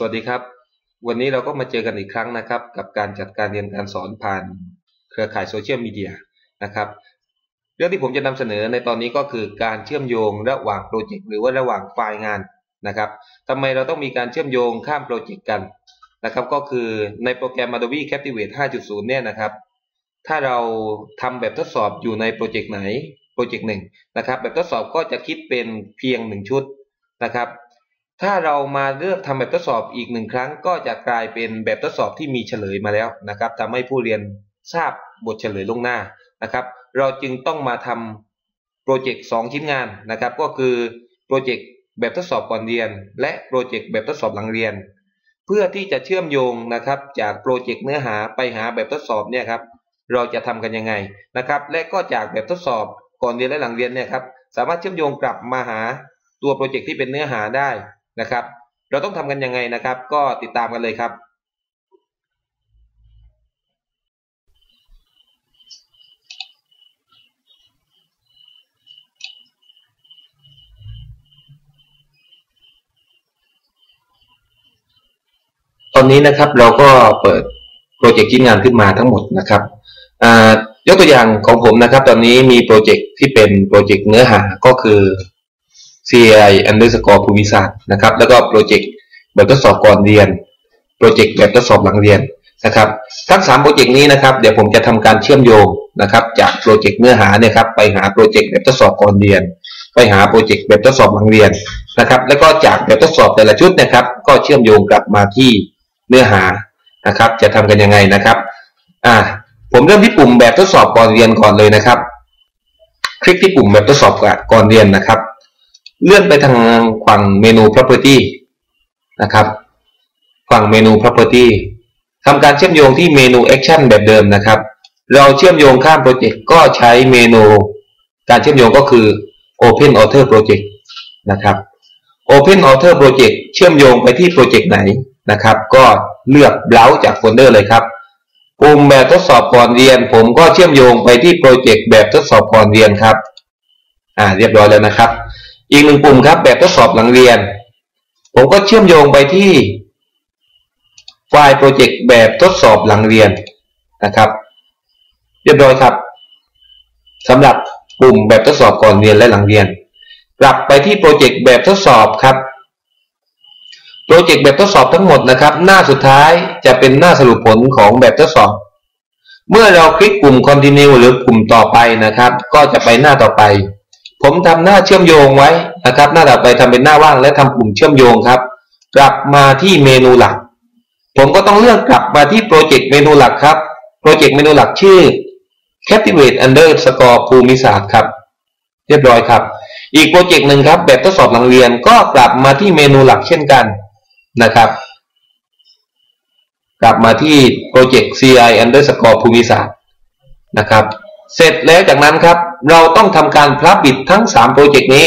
สวัสดีครับ วันนี้เราก็มาเจอกันอีกครั้งนะครับ กับการจัดการเรียนการสอนผ่านเครือข่ายโซเชียลมีเดียนะครับ เรื่องที่ผมจะนำเสนอในตอนนี้ก็คือการเชื่อมโยงระหว่างโปรเจกต์หรือว่าระหว่างไฟล์งานนะครับทำไมเราต้องมีการเชื่อมโยงข้ามโปรเจกต์กันนะครับ ก็คือในโปรแกรม Adobe Captivate 5.0 เนี่ยนะครับ ถ้าเราทำแบบทดสอบอยู่ในโปรเจกต์ไหนโปรเจกต์หนึ่งนะครับ แบบทดสอบก็จะคิดเป็นเพียงหนึ่งชุดนะครับ ถ้าเรามาเลือกทำแบบทดสอบอีกหนึ่งครั้ง ก็จะกลายเป็นแบบทดสอบที่มีเฉลยมาแล้วนะครับทำให้ผู้เรียนทราบบทเฉลยลงหน้านะครับ เราจึงต้องมาทำโปรเจกต์2ชิ้นงานนะครับ ก็คือโปรเจกต์แบบทดสอบก่อนเรียน และโปรเจกต์แบบทดสอบหลังเรียน เพื่อที่จะเชื่อมโยงนะครับ จากโปรเจกต์เนื้อหาไปหาแบบทดสอบเนี่ยครับ เราจะทำกันยังไงนะครับ และก็จากแบบทดสอบก่อนเรียนและหลังเรียนเนี่ยครับ สามารถเชื่อมโยงกลับมาหาตัวโปรเจกต์ที่เป็นเนื้อหาได้ นะครับ เราต้องทำกันยังไงนะครับ ก็ติดตามกันเลยครับ ตอนนี้นะครับเราก็เปิดโปรเจกต์ชิ้นงานขึ้นมาทั้งหมดนะครับยกตัวอย่างของผมนะครับ ตอนนี้มีโปรเจกต์ที่เป็นโปรเจกต์เนื้อหาก็คือ CI underscore ภูมิศาสตร์นะครับ แล้วก็โปรเจกต์แบบทดสอบก่อนเรียน โปรเจกต์แบบทดสอบหลังเรียนนะครับ ทั้ง3โปรเจกต์นี้นะครับ เดี๋ยวผมจะทำการเชื่อมโยงนะครับ จากโปรเจกต์เนื้อหาเนี่ยครับ ไปหาโปรเจกต์แบบทดสอบก่อนเรียน ไปหาโปรเจกต์แบบทดสอบหลังเรียนนะครับ แล้วก็จากแบบทดสอบแต่ละชุดนะครับ ก็เชื่อมโยงกลับมาที่เนื้อหานะครับ จะทำกันยังไงนะครับ อ่า ผมเริ่มที่ปุ่มแบบทดสอบก่อนเรียนก่อนเลยนะครับ คลิกที่ปุ่มแบบทดสอบก่อนเรียนนะครับ เลื่อนไปทางฝั่งเมนู property นะครับ ฝั่งเมนู property ทำการเชื่อมโยงที่เมนู action แบบเดิมนะครับ เราเชื่อมโยงข้ามโปรเจกต์ก็ใช้เมนู การเชื่อมโยงก็คือ open author project นะครับ open author project เชื่อมโยงไปที่โปรเจกต์ไหนนะครับ ก็เลือก browse จากโฟลเดอร์เลยครับปุ่มแบบทดสอบก่อนเรียน ผมก็เชื่อมโยงไปที่โปรเจกต์แบบทดสอบก่อนเรียนครับ อ่า เรียบร้อยแล้วนะครับ อีกหนึ่งปุ่มครับ แบบทดสอบหลังเรียน ผมก็เชื่อมโยงไปที่ไฟล์โปรเจกต์แบบทดสอบหลังเรียนนะครับ เรียบร้อยครับสำหรับปุ่มแบบทดสอบก่อนเรียนและหลังเรียน กลับไปที่โปรเจกต์แบบทดสอบครับโปรเจกต์แบบทดสอบทั้งหมดนะครับ หน้าสุดท้ายจะเป็นหน้าสรุปผลของแบบทดสอบ เมื่อเราคลิกปุ่ม continue หรือปุ่มต่อไปนะครับ ก็จะไปหน้าต่อไป ผมทำหน้าเชื่อมโยงไว้นะครับ หน้าต่อไปทำเป็นหน้าว่างและทำปุ่มเชื่อมโยงครับ กลับมาที่เมนูหลัก ผมก็ต้องเลือกกลับมาที่โปรเจกต์เมนูหลักครับโปรเจกต์เมนูหลักชื่อ Captivate Underscore ภูมิศาสตร์ครับ เรียบร้อยครับ อีกโปรเจกต์หนึ่งครับ แบบทดสอบหลังเรียนก็กลับมาที่เมนูหลักเช่นกันนะครับ กลับมาที่โปรเจกต์ CI Underscore ภูมิศาสตร์นะครับ เสร็จแล้วจากนั้นครับ เราต้องทำการพลับบิดทั้ง 3 โปรเจกต์นี้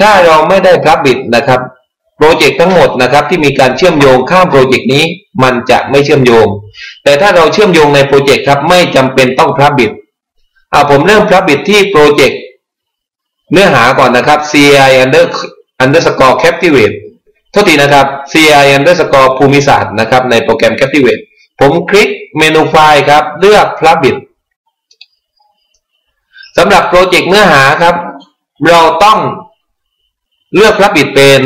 ถ้าเราไม่ได้พลับบิดนะครับ โปรเจกต์ทั้งหมดนะครับที่มีการเชื่อมโยงข้ามโปรเจกต์นี้ มันจะไม่เชื่อมโยง แต่ถ้าเราเชื่อมโยงในโปรเจกต์ครับไม่จำเป็นต้องพลับบิดเอาผมเริ่มพลับบิดที่โปรเจกต์เนื้อหาก่อนนะครับ ci under underscore captivate โทษทีนะครับ ci underscore ภูมิศาสตร์นะครับในโปรแกรม captivate ผมคลิกเมนูไฟล์ครับเลือกพลับบิด สำหรับโปรเจกต์เนื้อหาครับ เราต้องเลือกรับบิดเป็น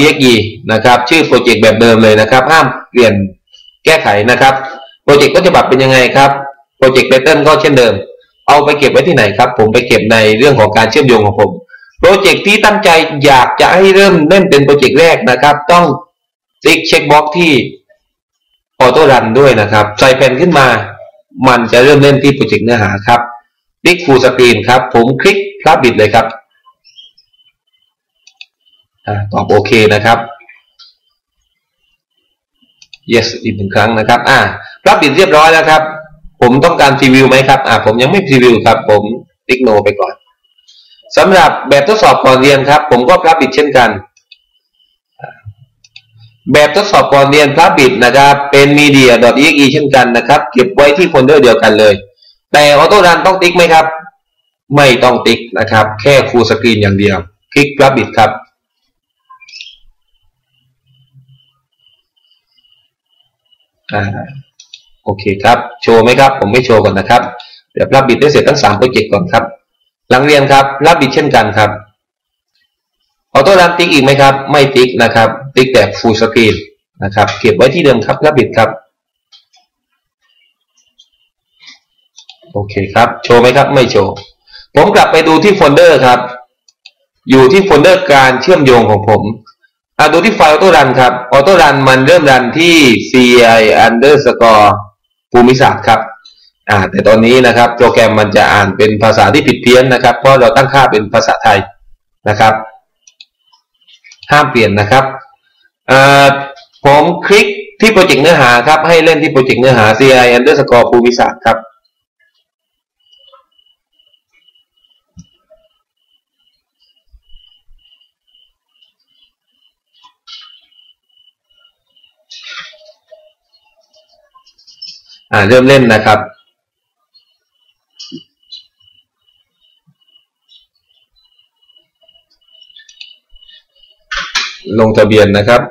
.exe นะครับ ชื่อโปรเจกต์แบบเดิมเลยนะครับ ห้ามเปลี่ยนแก้ไขนะครับโปรเจกต์ก็จะบับเป็นยังไงครับโปรเจกต์เ p เ t ิ r n ก็เช่นเดิม เอาไปเก็บไว้ที่ไหนครับ ผมไปเก็บในเรื่องของการเชื่อมโยงของผมโปรเจกต์ที่ตั้งใจอยากจะให้เริ่มเล่นเป็นโปรเจกต์แรกนะครับ ต้องติ๊กเช็คบ็อกที่ออโต้รันด้วยนะครับ ใส่แผ่นขึ้นมา มันจะเริ่มเล่นที่โปรเจกต์เนื้อหาครับ คลิกฟูลสกรีนครับ ผมคลิกพลับบิดเลยครับอตอบโอเคนะครับ yes อีกหนึ่งครั้งนะครับ อ่าพลับบิดเรียบร้อยแล้วครับ ผมต้องการพรีวิวไหมครับ อ่าผมยังไม่พรีวิวครับ ผมติ๊กโนไปก่อนสำหรับแบบทดสอบก่อนเรียนครับ ผมก็พลับบิดเช่นกัน แบบทดสอบก่อนเรียนพลับบิดนะครับ เป็น media.exe เช่นกันนะครับ เก็บไว้ที่โฟลเดอร์เดียวกันเลย แต่ออโต้รันต้องติ๊กไหมครับ ไม่ต้องติ๊กนะครับ แค่ฟูลสกรีนอย่างเดียว คลิกรับบิดครับอ่าโอเคครับ โชว์ไหมครับ ผมไม่โชว์ก่อนนะครับ เดี๋ยวรับบิดได้เสร็จทั้งสามโปรเจกต์ก่อนครับ หลังเรียนครับ รับบิดเช่นกันครับ ออโต้รันติ๊กอีกไหมครับ ไม่ติ๊กนะครับ ติ๊กแต่ฟูลสกรีนนะครับ เก็บไว้ที่เดิมครับรับบิดครับ โอเคครับ โชว์ไหมครับ ไม่โชว์ ผมกลับไปดูที่โฟลเดอร์ครับ อยู่ที่โฟลเดอร์การเชื่อมโยงของผมอ่าดูที่ไฟล์ออโต้รันครับ ออโต้รันมันเริ่มรันที่ ci underscore ภูมิศาสตร์ครับ อ่า แต่ตอนนี้นะครับ โปรแกรมมันจะอ่านเป็นภาษาที่ผิดเพี้ยนนะครับ เพราะเราตั้งค่าเป็นภาษาไทยนะครับ ห้ามเปลี่ยนนะครับอ่าผมคลิกที่โปรเจกต์เนื้อหาครับ ให้เล่นที่โปรเจกต์เนื้อหา ci underscore ภูมิศาสตร์ครับ อ่าเริ่มเล่นนะครับ ลงทะเบียนนะครับ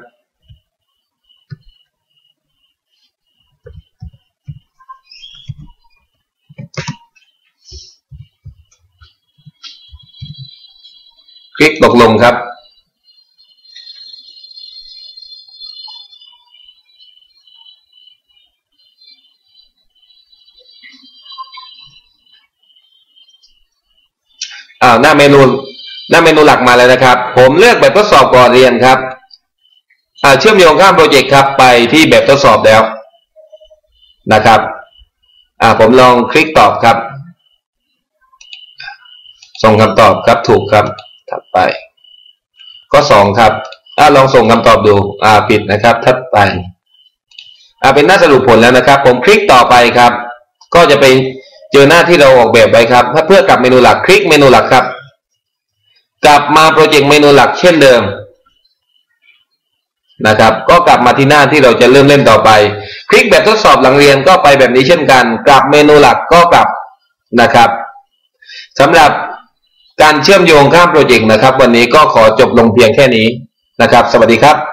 คลิกตกลงครับ อ่าหน้าเมนูหน้าเมนูหลักมาแล้วนะครับ ผมเลือกแบบทดสอบก่อนเรียนครับอ่าเชื่อมโยงข้ามโปรเจกต์ครับ ไปที่แบบทดสอบแล้วนะครับอ่าผมลองคลิกตอบครับ ส่งคำตอบครับถูกครับถัดไปก็สองครับอ่าลองส่งคำตอบดูอ่าผิดนะครับถัดไปอ่าเป็นหน้าสรุปผลแล้วนะครับ ผมคลิกต่อไปครับ ก็จะไป เจอหน้าที่เราออกแบบไว้ครับถ้าเพื่อกลับเมนูหลักคลิกเมนูหลักครับ กลับมาโปรเจกต์เมนูหลักเช่นเดิมนะครับ ก็กลับมาที่หน้าที่เราจะเริ่มเล่นต่อไป คลิกแบบทดสอบหลังเรียนก็ไปแบบนี้เช่นกัน กลับเมนูหลักก็กลับนะครับสำหรับการเชื่อมโยงข้ามโปรเจกต์นะครับ วันนี้ก็ขอจบลงเพียงแค่นี้นะครับ สวัสดีครับ